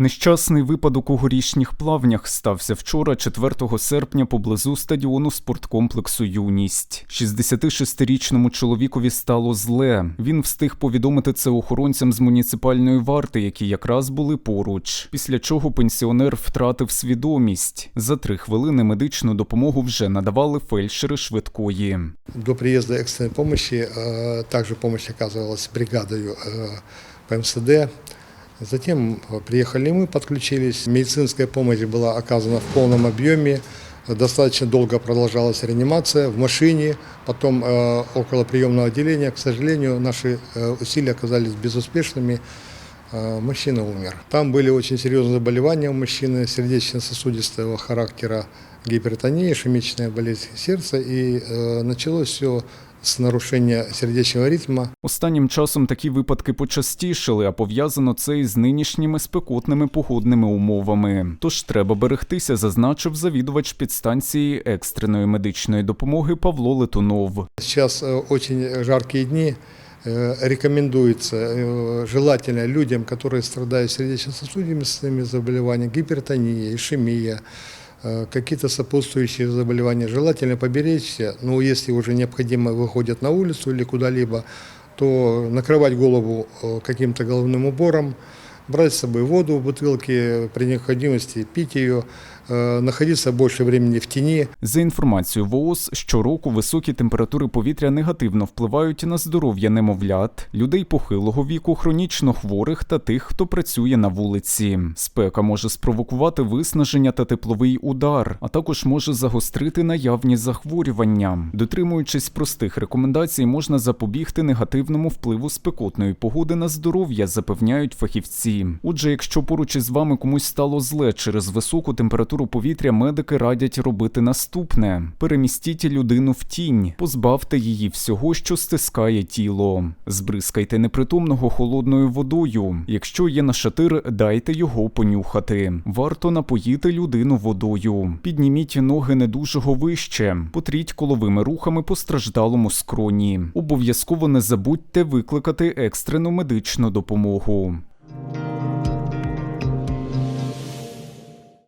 Нещасний випадок у горішніх плавнях стався вчора, 4 серпня, поблизу стадіону спорткомплексу Юність. 66-річному чоловікові стало зле. Він встиг повідомити це охоронцям з муніципальної варти, які якраз були поруч. Після чого пенсіонер втратив свідомість. За три хвилини медичну допомогу вже надавали фельдшери швидкої. До приезда экстренной помощи э, также помощь оказывалась бригадою э, ПМСД. Затем э, приехали мы, подключились. Медицинская помощь была оказана в полном объеме. Достаточно долго продолжалась реанимация в машине, потом э, около приемного отделения. К сожалению, наши э, усилия оказались безуспешными. Э, Мужчина умер. Там были очень серьезные заболевания у мужчины, сердечно-сосудистого характера, гипертония, ишемичная болезнь сердца. И э, началось все с нарушения сердечного ритма. Останнім часом такі випадки почастішали, а пов'язано це із нинішніми спекотними погодними умовами. Тож треба берегтися, зазначив завідувач підстанції екстреної медичної допомоги Павло Летунов. Сейчас э, очень жаркие дни. Э, Рекомендуется э, желательно людям, которые страдают сердечно-сосудистыми заболеваниями, гипертония, ишемия, э, какие-то сопутствующие заболевания, желательно поберечься. Но если уже необходимо выходят на улицу или куда-либо, то накрывать голову э, каким-то головным убором, брать с собой воду в бутылке, при необходимости пить ее, э, находиться больше времени в тени, За інформацією ВООЗ, щороку високі температури повітря негативно впливають на здоров'я немовлят, людей похилого віку, хронічно хворих та тих, хто працює на вулиці. Спека може спровокувати виснаження та тепловий удар, а також може загострити наявні захворювання. Дотримуючись простих рекомендацій, можна запобігти негативному впливу спекотної погоди на здоров'я, запевняють фахівці. Отже, якщо поруч із вами комусь стало зле через високу температуру повітря, медики радять робити наступне: перемістіть людину в тінь, позбавте її всього, що стискає тіло. Збризкайте непритомного холодною водою. Якщо є нашатир, дайте його понюхати. Варто напоїти людину водою. Підніміть ноги недужого вище, потріть коловими рухами постраждалому скроні. Обов'язково не забудьте викликати екстрену медичну допомогу.